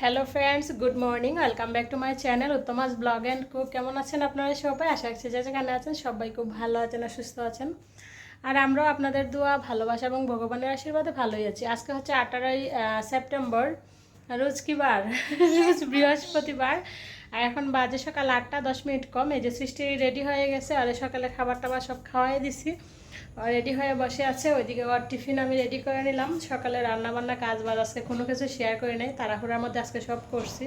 Hello friends good morning welcome back to my channel Uttamas vlog and cook কেমন আছেন আপনারা সবাই? আশা করছি যে যেখানে আছেন সবাই খুব ভালো আছেন আর সুস্থ আছেন। আর আমরাও আপনাদের দোয়া, ভালোবাসা এবং ভগবানের আশীর্বাদে ভালোই আছি। আজকে হচ্ছে আঠারোই সেপ্টেম্বর রোজ কি বার? রোজ বৃহস্পতিবার। আর এখন বাজে সকাল আটটা, দশ মিনিট কম। এই যে সৃষ্টি রেডি হয়ে গেছে, আর সকালে খাবার টাবার সব খাওয়াই দিছি। রেডি হয়ে বসে আছে ওইদিকে ওর টিফিন আমি রেডি করে নিলাম। সকালে রান্না বান্না কাজ বাজ আজকে কোনো কিছু শেয়ার করি নাই তাড়াহুড়ার মধ্যে আজকে সব করছি।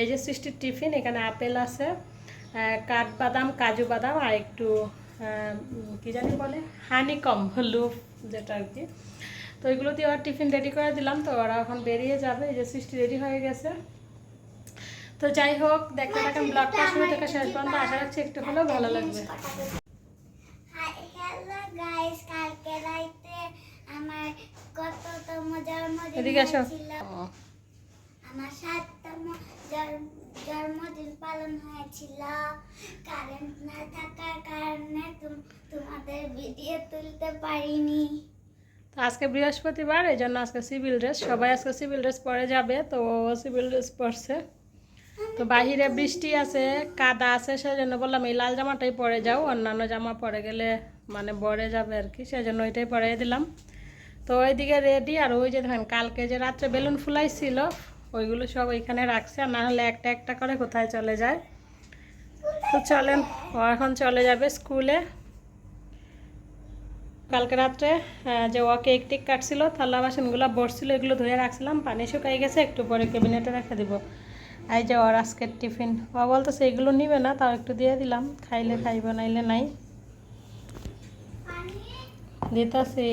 এই যে সৃষ্টির টিফিন এখানে আপেল আছে কাঠবাদাম কাজু বাদাম আর একটু কি জানি বলে হানি কম লুফ যেটা আর কি। তো ওইগুলো দিয়ে ওর টিফিন রেডি করে দিলাম তো ওরা এখন বেরিয়ে যাবে। এই যে সৃষ্টি রেডি হয়ে গেছে। তো যাই হোক দেখতে থাকেন ব্লগটা শুরু থেকে শেষ পর্যন্ত। আশা রাখছি একটু হলেও ভালো লাগবে। গাইস কালকে রাইতে আমার কততম জন্মদিন হয়েছিল। আমার সাততম জন্মদিন পালন হয়েছিল। কারেন্ট না থাকার কারণে তুম- তোমাদের ভিডিও তুলতে পারিনি। তো আজকে বৃহস্পতিবার এই জন্য আজকে সিভিল ড্রেস সবাই আজকে সিভিল ড্রেস পরে যাবে তো সিভিল ড্রেস পরছে। তো বাহিরে বৃষ্টি আছে, কাদা আছে সেই জন্য বললাম এই লাল জামাটাই পরে যাও, অন্যান্য জামা পরে গেলে মানে বরে যাবে আর কি সেই জন্য ওইটাই পরে দিলাম। তো ওইদিকে রেডি আর ওই যে দেখেন, কালকে যে রাত্রে বেলুন ফুলাইছিল, ওইগুলো সব ওইখানে রাখছে, আর না হলে একটা একটা করে কোথায় চলে যায়। তো চলেন, ও এখন চলে যাবে স্কুলে। কালকে রাত্রে যে ও কেক টেক কাটছিল, থালা বাসনগুলো বসছিল, এগুলো ধুয়ে রাখছিলাম, পানি শুকাই গেছে, একটু পরে ক্যাবিনেটে রেখে দিব। এই যে ওর আজকের টিফিন। ও বলতো সেগুলো নিবে না, তাও একটু দিয়ে দিলাম। খাইলে খাইব, নাইলে নাই। দিতাছি।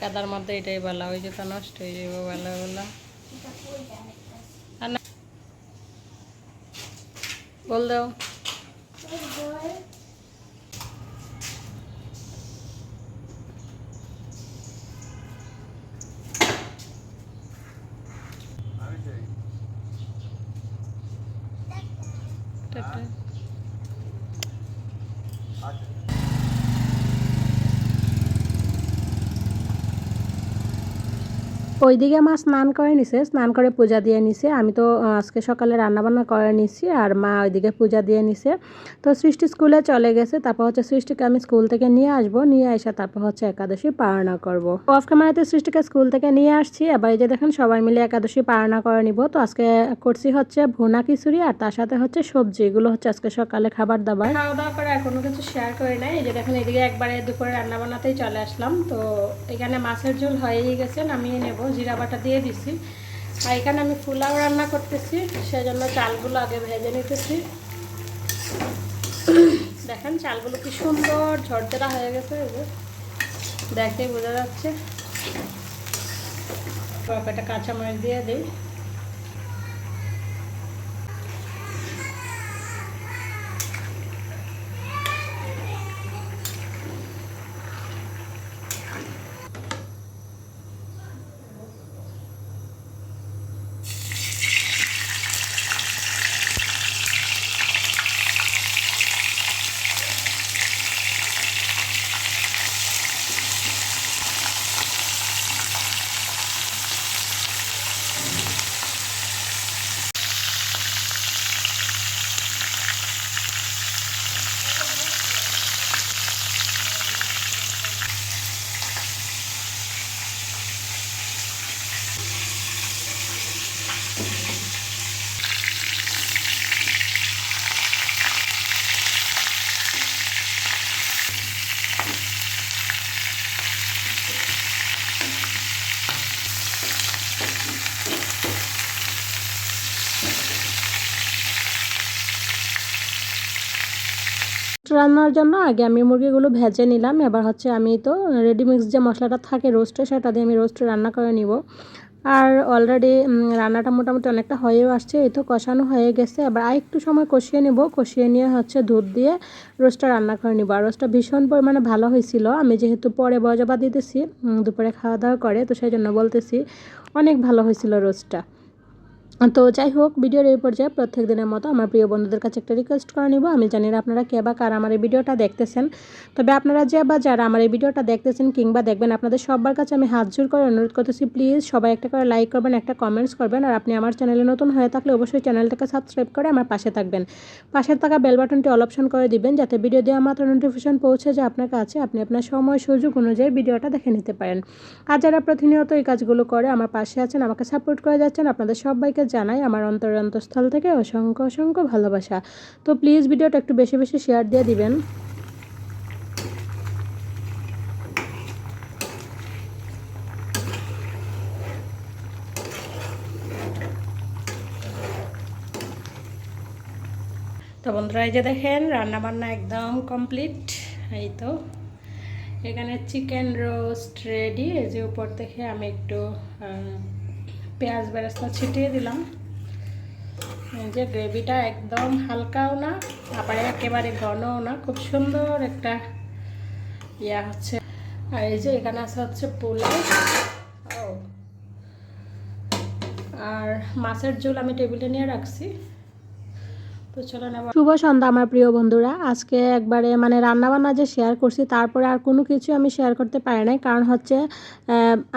কাদার মধ্যে এটাই বলা, ওই যে তো নষ্ট হয়ে যাবে বলা বলা। বল দাও। टाटा ওইদিকে মা স্নান করে নিছে, স্নান করে পূজা দিয়ে নিছে। আমি তো আজকে সকালে রান্নাবান্না করে নিছি আর মা ওইদিকে পূজা দিয়ে নিছে। তো সৃষ্টি স্কুলে চলে গেছে, তারপর হচ্ছে সৃষ্টিকে আমি স্কুল থেকে নিয়ে আসব। নিয়ে এসে তারপর হচ্ছে একাদশী পালনা করব। অফ ক্যামেরাতে সৃষ্টিকে স্কুল থেকে নিয়ে আসছি। এবার এই যে দেখেন, সবাই মিলে একাদশী পালনা করে নিব। তো আজকে করছি হচ্ছে ভুনা খিচুড়ি আর তার সাথে হচ্ছে সবজি। এগুলো হচ্ছে আজকে সকালে খাবার দাবার। খাওয়া দাওয়া করে আর কোনো কিছু শেয়ার করি নাই। এই যে দেখেন, এদিকে একবারে দুপুরে রান্না বান্নাতেই চলে আসলাম। তো এখানে মাছের ঝোল হয়েই গেছে, নামিয়ে নেব। জিরা বাটা দিয়ে দিছি। আর এখানে আমি পোলাও রান্না করতেছি, সেজন্য চালগুলো আগে ভেজে নিতেছি। দেখেন চালগুলো কি সুন্দর ঝরঝরা হয়ে গেছে দেখে বোঝা যাচ্ছে। কয়েকটা কাঁচামরিচ দিয়ে দিই। রান্নার জন্য আগে আমি মুরগিগুলো ভেজে নিলাম। এবার হচ্ছে আমি তো রেডিমিক্স যে মশলাটা থাকে রোস্টে সেটা দিয়ে আমি রোস্ট রান্না করে নিব। আর অলরেডি রান্নাটা মোটামুটি অনেকটা হয়েও আসছে, এই তো কষানো হয়ে গেছে। এবার আর একটু সময় কষিয়ে নিব। কষিয়ে নিয়ে হচ্ছে দুধ দিয়ে রোস্টটা রান্না করে নিব। আর রোস্টটা ভীষণ পরিমাণে ভালো হয়েছিল। আমি যেহেতু পরে বজবা দিতেছি দুপুরে খাওয়া দাওয়া করে, তো সেই জন্য বলতেছি অনেক ভালো হয়েছিল রোস্টটা তো যাই হোক ভিডিওর এই পর্যায়ে প্রত্যেক দিনের মতো আমার প্রিয় বন্ধুদের কাছে একটা রিকোয়েস্ট করে নিব। আমি জানি না আপনারা কে বা কার আমার এই ভিডিওটা দেখতেছেন। তবে আপনারা যে বা যারা আমার এই ভিডিওটা দেখতেছেন কিংবা দেখবেন, আপনাদের সবার কাছে আমি হাত জোর করে অনুরোধ করতেছি প্লিজ সবাই একটা করে লাইক করবেন, একটা কমেন্টস করবেন। আর আপনি আমার চ্যানেলে নতুন হয়ে থাকলে অবশ্যই চ্যানেলটাকে সাবস্ক্রাইব করে আমার পাশে থাকবেন। পাশে থাকা বেল বাটনটি অল অপশন করে দিবেন, যাতে ভিডিও দেওয়া মাত্র নোটিফিকেশন পৌঁছে যায় আপনার কাছে। আপনি আপনার সময়, সুযোগ অনুযায়ী ভিডিওটা দেখে নিতে পারেন। আর যারা প্রতিনিয়ত এই কাজগুলো করে আমার পাশে আছেন, আমাকে সাপোর্ট করে যাচ্ছেন, আপনাদের সবাইকে জানাই আমার অন্তর অন্তঃস্থল থেকে অসংখ্য অসংখ্য ভালোবাসা। তো প্লিজ ভিডিওটা একটু বেশি বেশি শেয়ার দিয়ে দিবেন। তো বন্ধুরা, এই যে দেখেন রান্না বান্না একদম কমপ্লিট এই তো, এখানে চিকেন রোস্ট রেডি এই যে উপর থেকে আমি একটু পেঁয়াজ বেরেস্তা ছিটিয়ে দিলাম। এই যে গ্রেভিটা একদম হালকাও না আবার একেবারে ঘনও না, খুব সুন্দর একটা ইয়া হচ্ছে। আর এই যে এখানে আছে হচ্ছে পোলাও আর মাছের ঝোল আমি টেবিলে নিয়ে রাখছি। শুভ সন্ধ্যা আমার প্রিয় বন্ধুরা। আজকে একবারে মানে রান্নাবান্না যে শেয়ার করছি, তারপরে আর কোনো কিছু আমি শেয়ার করতে পারি নাই। কারণ হচ্ছে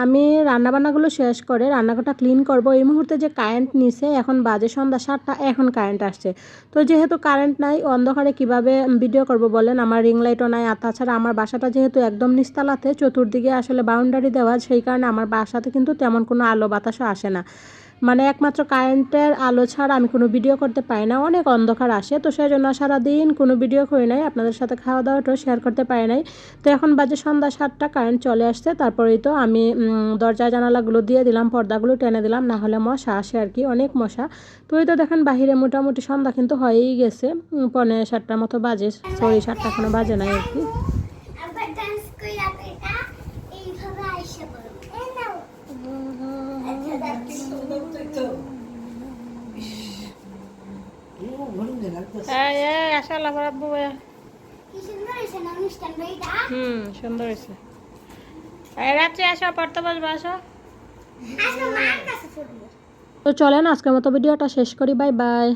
আমি রান্নাবান্নাগুলো শেষ করে রান্নাঘরটা ক্লিন করব। এই মুহূর্তে যে কারেন্ট নিছে, এখন বাজে সন্ধ্যা সাতটা, এখন কারেন্ট আসছে। তো যেহেতু কারেন্ট নাই, অন্ধকারে কীভাবে ভিডিও করব বলেন? আমার রিং লাইটও নাই। আর তাছাড়া আমার বাসাটা যেহেতু একদম নিস্তালাতে, চতুর্দিকে আসলে বাউন্ডারি দেওয়া, সেই কারণে আমার বাসাতে কিন্তু তেমন কোনো আলো বাতাসও আসে না। মানে একমাত্র কারেন্টের আলো ছাড়া আমি কোনো ভিডিও করতে পারি না। অনেক অন্ধকার আসে, তো সেই জন্য সারাদিন কোনো ভিডিও করি নাই, আপনাদের সাথে খাওয়া দাওয়াটাও শেয়ার করতে পারি নাই। তো এখন বাজে সন্ধ্যা সাতটা কারেন্ট চলে আসছে, তারপরেই তো আমি দরজা জানালাগুলো দিয়ে দিলাম, পর্দাগুলো টেনে দিলাম, না হলে মশা আসে আর কি, অনেক মশা। তো ওই তো দেখেন বাহিরে মোটামুটি সন্ধ্যা কিন্তু হয়েই গেছে পনেরো পৌনে সাতটার মতো বাজে, সরি সাতটা এখনও বাজে নাই আর কি আবার ডান্স করে এটা এইভাবে আইসা বলো এই নাও আচ্ছা যাচ্ছি এই এই ভাইয়া ভাইটা? হুম সুন্দর হয়েছে এই রাত্রে আসো পড়তে বসবো আসো। তো চলেন আজকের মতো ভিডিওটা শেষ করি বাই বাই।